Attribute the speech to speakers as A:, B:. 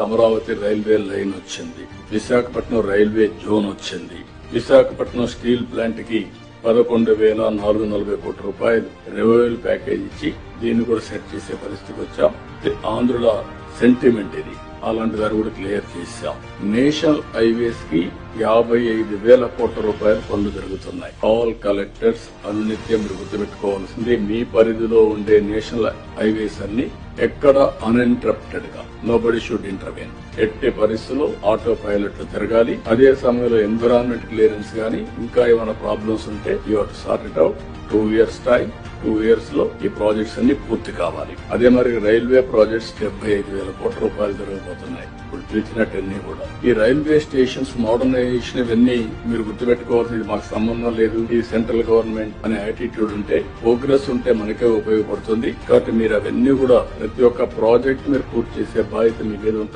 A: Amaravati railway line వచ్చింది. Visakhapatnam railway zone వచ్చింది. Visakhapatnam steel ప్లాంట్కి పదకొండు వేల నాలుగు నలభై కోట్ల రూపాయలు రెవెన్యూ ప్యాకేజ్ ఇచ్చి దీన్ని కూడా సెట్ చేసే పరిస్థితికి వచ్చాం. ఆంధ్రుల సెంటిమెంట్ ఇది. అలాంటి దాన్ని కూడా క్లియర్ చేశాం. నేషనల్ హైవేస్కి యాభై ఐదు వేల కోట్ల రూపాయలు పనులు జరుగుతున్నాయి. ఆల్ కలెక్టర్స్ అనునిత్యం గుర్తుపెట్టుకోవాల్సింది మీ పరిధిలో ఉండే నేషనల్ హైవేస్ అన్ని ఎక్కడ అన్ఇంటరప్టెడ్గా నో బడి షుడ్ ఇంటర్వెన్ ఎట్టి పరిస్థితుల్లో ఆటో పైలట్ తిరగాలి అదే సమయంలో ఎన్విరాన్మెంట్ క్లియరెన్స్ గానీ ఇంకా ఏమైనా ప్రాబ్లమ్స్ ఉంటే you have sort it out two years time two ఇయర్స్లో ఈ ప్రాజెక్ట్స్ అన్ని పూర్తి కావాలి. అదే మరి రైల్వే ప్రాజెక్ట్స్ డెబ్బై ఐదు వేల కోట్ల రూపాయలు జరగబోతున్నాయి. ఇప్పుడు పిలిచినట్టన్నీ కూడా. ఈ రైల్వే స్టేషన్స్ మోడర్నైజేషన్ ఇవన్నీ మీరు గుర్తుపెట్టుకోవాల్సింది మాకు సంబంధం లేదు. ఈ సెంట్రల్ గవర్నమెంట్ అనే యాటిట్యూడ్ ఉంటే ప్రోగ్రెస్ ఉంటే మనకే ఉపయోగపడుతుంది. కాబట్టి మీరు అవన్నీ కూడా ప్రతి ఒక్క ప్రాజెక్ట్ మీరు పూర్తి చేసే బాధ్యత మీద ఉంటుంది.